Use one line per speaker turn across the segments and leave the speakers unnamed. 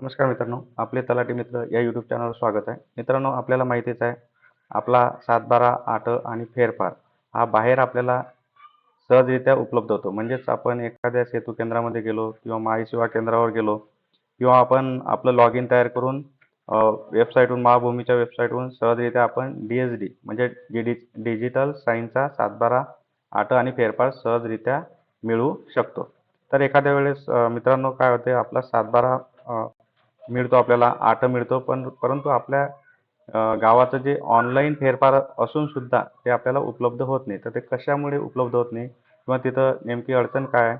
नमस्कार मित्रांनो आपले तलाठी मित्र या यूट्यूब चॅनलवर स्वागत आहे. मित्रांनो आपल्याला माहितीच आहे आपला सातबारा आठ आणि फेरफार हा बाहेर आपल्याला सहजरित्या उपलब्ध होतो. म्हणजेच आपण एखाद्या सेतू केंद्रामध्ये गेलो किंवा माई सेवा केंद्रावर गेलो किंवा आपण आपलं लॉग इन तयार करून वेबसाईटहून महाभूमीच्या वेबसाईटहून सहजरित्या आपण डी एस डी म्हणजे डिडि डिजिटल साईनचा सातबारा आठ आणि फेरफार सहजरित्या मिळवू शकतो. तर एखाद्या वेळेस मित्रांनो काय होते आपला सातबारा मिळतो आपल्याला आठ मिळतो पण परंतु आपल्या गावाचं जे ऑनलाईन फेरफार असून सुद्धा ते आपल्याला उपलब्ध होत नाही. तर ते कशामुळे उपलब्ध होत नाही? किंवा तिथं नेमकी अडचण काय?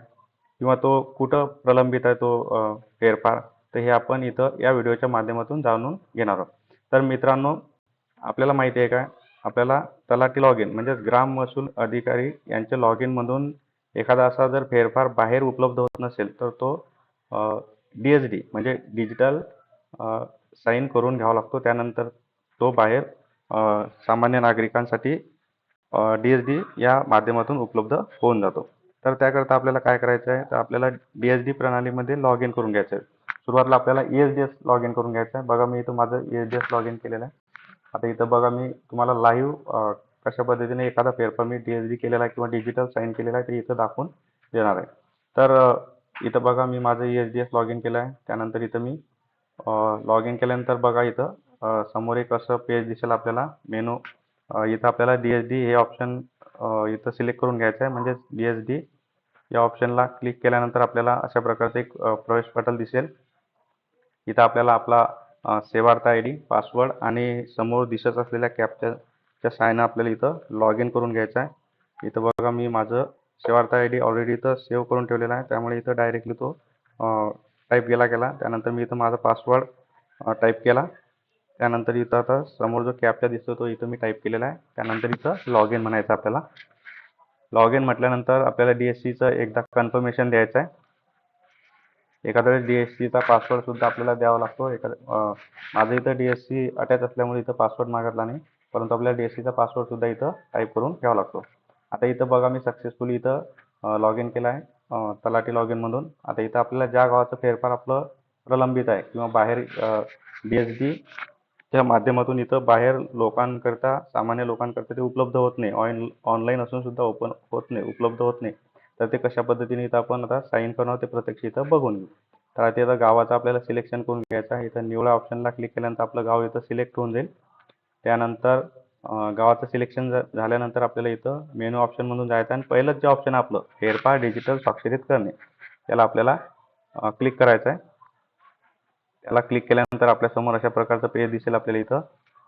किंवा तो कुठं प्रलंबित आहे तो फेरफार? तर हे आपण इथं या व्हिडिओच्या माध्यमातून जाणून घेणार आहोत. तर मित्रांनो आपल्याला माहिती आहे का आपल्याला तलाठी लॉग इन म्हणजेच ग्राम महसूल अधिकारी यांच्या लॉग इनमधून एखादा असा जर फेरफार बाहेर उपलब्ध होत नसेल तर तो डी एस डी म्हणजे डिजिटल साईन करून घ्यावा लागतो. त्यानंतर तो बाहेर सामान्य नागरिकांसाठी डी एस डी या माध्यमातून उपलब्ध होऊन जातो. तर त्याकरता आपल्याला काय करायचं आहे? तर आपल्याला डी एस डी प्रणालीमध्ये लॉग इन करून घ्यायचं आहे. सुरुवातीला आपल्याला E S D S log in करून घ्यायचं आहे. बघा मी इथं माझं E S D S log in केलेलं आहे. आता इथं बघा मी तुम्हाला लाईव्ह कशा पद्धतीने एखादा पेपर मी डी एस डी केलेला आहे किंवा डिजिटल साईन केलेला आहे ते इथं दाखवून देणार आहे. तर इथं बघा मी माझं E S D S log in केलं आहे. त्यानंतर इथं मी लॉग इन केल्यानंतर बघा इथं समोर एक असं पेज दिसेल आपल्याला. मेनू इथं आपल्याला डी एस डी हे ऑप्शन इथं सिलेक्ट करून घ्यायचं आहे. म्हणजेच डी एस डी या ऑप्शनला क्लिक केल्यानंतर आपल्याला अशा प्रकारचं एक प्रवेश पटल दिसेल. इथं आपल्याला आपला सेवार्थ आय डी पासवर्ड आणि समोर दिसत असलेल्या कॅपच्या सायनं आपल्याला इथं लॉग इन करून घ्यायचं आहे. इथं बघा मी माझं सेवार्थ आय डी ऑलरेडी इथं सेव्ह करून ठेवलेला आहे. त्यामुळे इथं डायरेक्टली तो टाईप केला गेला. त्यानंतर मी इथं माझा पासवर्ड टाईप केला. त्यानंतर इथं आता समोर जो कॅपचा दिसतो तो इथं मी टाईप केलेला आहे. त्यानंतर इथं लॉग इन म्हणायचं आपल्याला. लॉग इन म्हटल्यानंतर आपल्याला डी एस सीचं एकदा कन्फर्मेशन द्यायचं आहे. एखाद्या वेळेस डी एस सीचा पासवर्डसुद्धा आपल्याला द्यावा लागतो. एखाद्या माझं इथं डी एस सी अटॅच असल्यामुळे इथं पासवर्ड मागितला नाही. परंतु आपल्याला डी एस सीचा पासवर्डसुद्धा इथं टाईप करून घ्यावा लागतो. आता इथं बघा मी सक्सेसफुली इथं लॉग इन केलं आहे. तलाठी लॉग इनमधून आता इथं आपल्याला ज्या गावाचं फेरफार आपलं प्रलंबित आहे किंवा बाहेर डी एस डी च्या माध्यमातून इथं बाहेर लोकांकरता सामान्य लोकांकरता ते उपलब्ध होत नाही. ऑन ऑनलाईन असून सुद्धा ओपन होत नाही उपलब्ध होत नाही. तर ते कशा पद्धतीने इथं आपण आता साईन करणार ते प्रत्यक्ष इथं बघून घेऊ. तर आता इथं गावाचं आपल्याला सिलेक्शन करून घ्यायचं आहे? इथं निवडा ऑप्शनला क्लिक केल्यानंतर आपलं गाव इथं सिलेक्ट होऊन जाईल. त्यानंतर गावाचं सिलेक्शन झाल्यानंतर आपल्याला इथं मेनू ऑप्शनमधून जायचं आहे. आणि पहिलंच जे ऑप्शन आपलं फेरफार डिजिटल स्वाक्षरित करणे. त्याला आपल्याला क्लिक करायचं आहे त्याला क्लिक केल्यानंतर आपल्यासमोर अशा प्रकारचं पेज दिसेल आपल्याला इथं.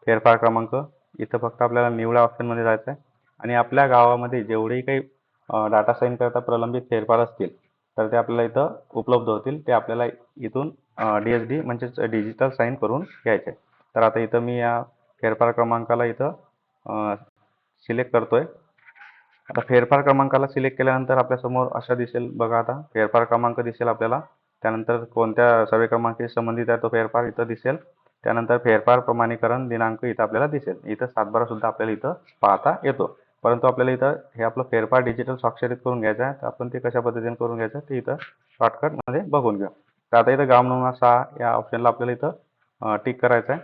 फेरफार क्रमांक. इथं फक्त आपल्याला निवडा ऑप्शनमध्ये जायचं आहे आणि आपल्या गावामध्ये जेवढेही काही डाटा साईन करता प्रलंबित फेरफार असतील तर ते आपल्याला इथं उपलब्ध होतील. ते आपल्याला इथून डी एस डी म्हणजेच डिजिटल साईन करून घ्यायचे आहे. तर आता इथं मी या फेरफार क्रमांकाला इथं सिलेक्ट करतोय. आता फेरफार क्रमांकाला सिलेक्ट केल्यानंतर आपल्यासमोर अशा दिसेल बघा आता फेरफार क्रमांक दिसेल आपल्याला. त्यानंतर कोणत्या सर्वे क्रमांकाशी संबंधित आहे तो फेरफार इथं दिसेल. त्यानंतर फेरफार प्रमाणीकरण दिनांक इथं आपल्याला दिसेल. इथं सातबारा सुद्धा आपल्याला इथं पाहता येतो. परंतु आपल्याला इथं हे आपलं फेरफार डिजिटल स्वाक्षरित करून घ्यायचं आहे. तर आपण ते कशा पद्धतीने करून घ्यायचं ते इथं शॉर्टकटमध्ये बघून घेऊ. तर आता इथं गाव नमुना सहा या ऑप्शनला आपल्याला इथं टिक करायचं आहे.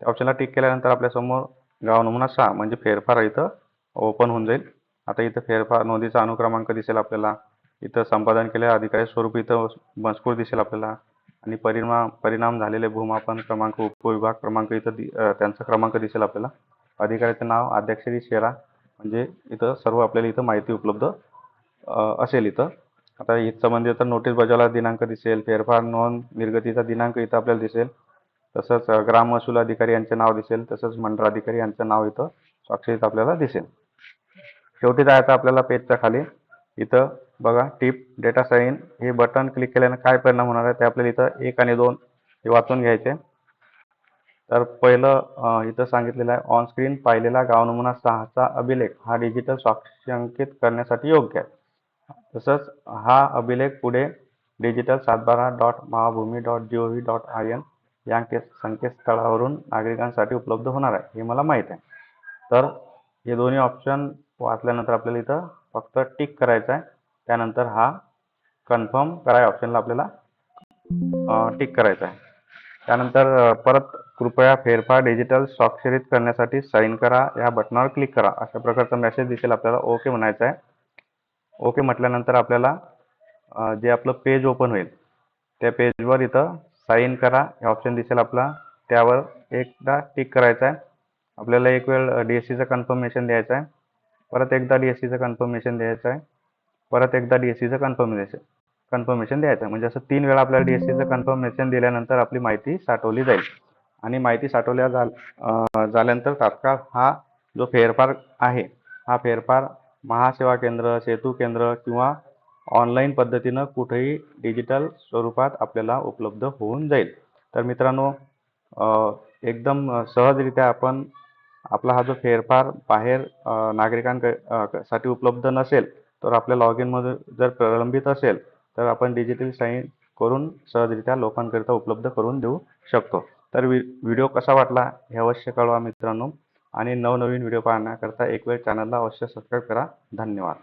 त्या ऑप्शनला टिक केल्यानंतर आपल्यासमोर गाव नमुना सहा म्हणजे फेरफार इथं ओपन होऊन जाईल. आता इथं फेरफार नोंदीचा अनुक्रमांक दिसेल आपल्याला. इथं संपादन केलेल्या अधिकारी स्वरूप इथं मजकूर दिसेल आपल्याला. आणि परिणाम परिणाम झालेले भूमापन क्रमांक उपविभाग क्रमांक इथं दि त्यांचा क्रमांक दिसेल आपल्याला. अधिकाऱ्याचं नाव अध्यक्षरी शेरा म्हणजे इथं सर्व आपल्याला इथं माहिती उपलब्ध असेल इथं. आता इथं म्हणजे तर नोटीस बजावला दिनांक दिसेल. फेरफार नोंद निर्गतीचा दिनांक इथं आपल्याला दिसेल. तसंच ग्राम महसूल अधिकारी यांचे नाव दिसेल तसंच मंडळाधिकारी यांचं नाव इथं स्वाक्षरीत आपल्याला दिसेल. शेवटी जायचं आपल्याला पेजच्या खाली. इथं बघा टिप डेटा साईन हे बटन क्लिक केल्यानं काय परिणाम होणार आहे ते आपल्याला इथं एक आणि दोन हे वाचून घ्यायचे. तर पहिलं इथं सांगितलेलं आहे ऑन स्क्रीन पाहिलेला गाव नमुना सहाचा अभिलेख. हा डिजिटल स्वाक्षांकित करण्यासाठी योग्य आहे. तसंच हा अभिलेख पुढे डिजिटल सातबारा dot Mahabhumi dot G O V dot I N या संकेतस्थळावरून नागरिकांसाठी उपलब्ध होणार आहे हे मला माहीत आहे. तर हे दोन्ही ऑप्शन वाचल्यानंतर आपल्याला इथं फक्त टिक करायचं आहे. त्यानंतर हा कन्फर्म कराय ऑप्शनला आपल्याला टिक करायचा आहे. त्यानंतर परत कृपया फेरफार डिजिटल स्वाक्षरीत करण्यासाठी साईन करा. या बटनावर क्लिक करा. अशा प्रकारचा मेसेज दिसेल आपल्याला ओके म्हणायचं आहे. ओके म्हटल्यानंतर आपल्याला जे आपलं पेज ओपन होईल त्या पेजवर इथं साईन करा. हे ऑप्शन दिसेल आपला. त्यावर एकदा टिक करायचं आहे आपल्याला एक वेळ डी एस सीचं कन्फर्मेशन द्यायचं आहे परत एकदा डी एस सीचं कन्फर्मेशन द्यायचं आहे परत एकदा डी एस सीचं कन्फर्मेशन कन्फर्मेशन द्यायचं आहे म्हणजे असं तीन वेळा आपल्याला डी एस सीचं कन्फर्मेशन दिल्यानंतर आपली माहिती साठवली जाईल. आणि माहिती साठवल्या झाल्यानंतर तात्काळ हा जो फेरफार आहे हा फेरफार महासेवा केंद्र सेतू केंद्र किंवा ऑनलाईन पद्धतीनं कुठेही डिजिटल स्वरूपात आपल्याला उपलब्ध होऊन जाईल. तर मित्रांनो एकदम सहजरित्या आपण आपला हा जो फेरफार बाहेर नागरिकांकसाठी उपलब्ध नसेल तर आपल्या लॉग इनमध्ये जर प्रलंबित असेल तर आपण डिजिटल साईन करून सहजरित्या लोकांकरिता उपलब्ध करून देऊ शकतो. तर वि व्हिडिओ कसा वाटला हे अवश्य कळवा मित्रांनो. आणि नवनवीन व्हिडिओ पाहण्याकरता एक वेळ चॅनलला अवश्य सबस्क्राईब करा. धन्यवाद.